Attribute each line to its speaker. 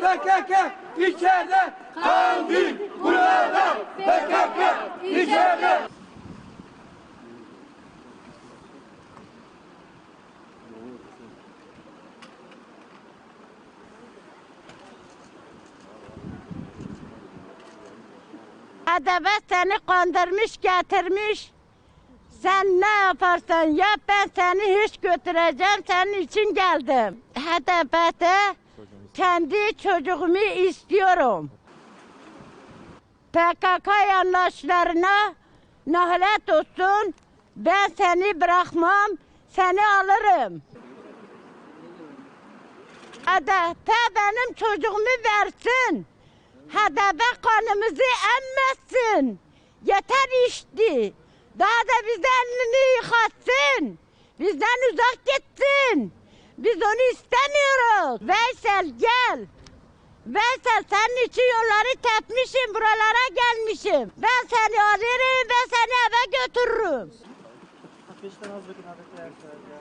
Speaker 1: PKK içeride, Kandil burada, PKK içeride.
Speaker 2: Adebe seni kandırmış getirmiş. Sen ne yaparsan yap ben seni hiç götüreceğim senin için geldim. HDP'de kendi çocuğumu istiyorum. PKK yandaşlarına nahlet olsun. Ben seni bırakmam, seni alırım. HDP benim çocuğumu versin. HDP kanımızı emmesin. Yeter içti. Daha da bize elini yıkatsın. Bizden uzak gitsin. Biz onu istemiyoruz. Veysel gel. Veysel senin için yolları tepmişim, buralara gelmişim. Ben seni alırım, ben seni eve götürürüm.
Speaker 3: Beşten az bakın adetler ya.